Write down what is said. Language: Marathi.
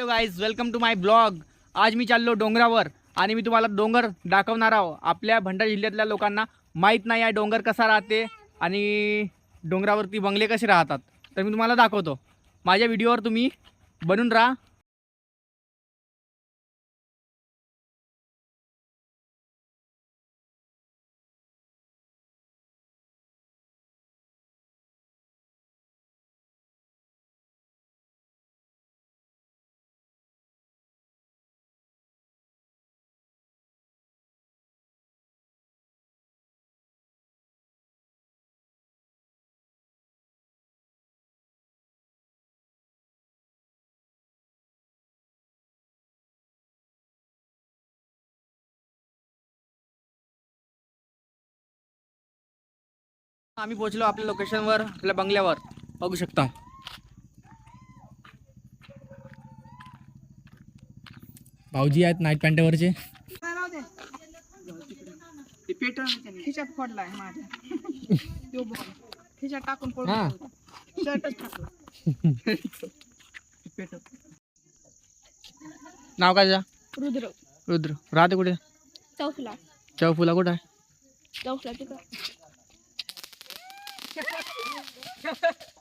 Hello guys welcome to my blog आज मी चाललो डोंगरावर आणि मी तुम्हाला डोंगर दाखवणार आहो. आपल्या भंडारा जिल्ह्यातल्या लोकांना माहीत नाही आहे डोंगर कसा राहते आणि डोंगरावरती बंगले कसे राहतात. तर मी तुम्हाला दाखवतो. माझ्या व्हिडिओवर तुम्ही बनून राहा. आम्ही पोहोचलो आपल्या लोकेशनवर आपल्या बंगल्यावर. बघू शकता. भाऊजी आहेत नाईट पॅन्टेवरचे. खिशात फोडलाय माझ्या. तो बघ खिशात टाकून हा. पडून शर्टच टाकलं नाव काय? रुद्र. रुद्र. राहते कुठे? चौकला चौफुला कुठं आहे? तिकडं ハハハッ!